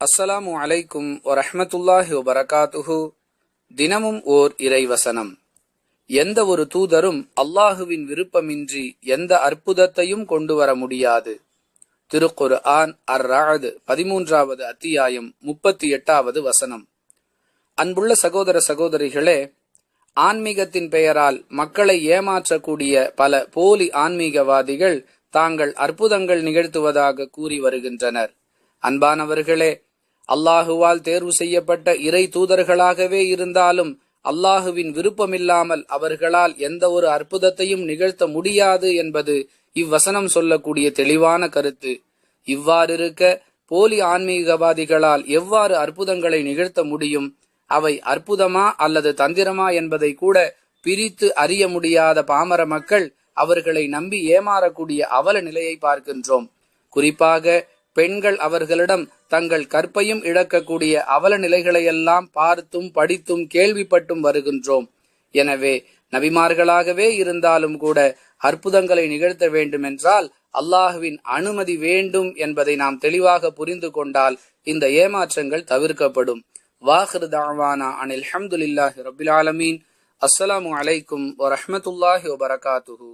அஸ்ஸலாமு அலைக்கும் வரஹமத்துல்லாஹி வபரகாத்துஹு. தினமும் ஓர் இறைவசனம். எந்த ஒரு தூதரும் அல்லாஹுவின் விருப்பமின்றி எந்த அற்புதத்தையும் கொண்டு வர முடியாது. திருக்குர் ஆன் அர் ராது பதிமூன்றாவது அத்தியாயம் முப்பத்தி எட்டாவது வசனம். அன்புள்ள சகோதர சகோதரிகளே ஆன்மீகத்தின் பெயரால் மக்களை ஏமாற்றக்கூடிய பல போலி ஆன்மீகவாதிகள் தாங்கள் அற்புதங்கள் நிகழ்த்துவதாக கூறி வருகின்றனர். அன்பானவர்களே அல்லாஹுவால் தேர்வு செய்யப்பட்ட இறை தூதர்களாகவே இருந்தாலும் அல்லாஹுவின் விருப்பமில்லாமல் அவர்களால் எந்த ஒரு அற்புதத்தையும் நிகழ்த்த முடியாது என்பது இவ்வசனம் சொல்லக்கூடிய தெளிவான கருத்து. இவ்வாறிருக்க போலி ஆன்மீகவாதிகளால் எவ்வாறு அற்புதங்களை நிகழ்த்த முடியும்? அவை அற்புதமா அல்லது தந்திரமா என்பதை கூட பிரித்து அறிய முடியாத பாமர மக்கள் அவர்களை நம்பி ஏமாறக்கூடிய அவல நிலையை பார்க்கின்றோம். குறிப்பாக பெண்கள் அவர்களிடம் தங்கள் கற்பையும் இழக்கக்கூடிய அவல நிலைகளையெல்லாம் பார்த்தும் படித்தும் கேள்விப்பட்டும் வருகின்றோம். எனவே நபிமார்களாகவே இருந்தாலும் கூட அற்புதங்களை நிகழ்த்த வேண்டுமென்றால் அல்லாஹுவின் அனுமதி வேண்டும் என்பதை நாம் தெளிவாக புரிந்து கொண்டால் இந்த ஏமாற்றங்கள் தவிர்க்கப்படும். வாஹிர் தாவானா அனில் ஹம்துல்லாஹி ரபில் ஆலமீன். அஸ்ஸலாமு அலைக்கும் வரஹமத்துல்லாஹி வபரகாத்துஹூ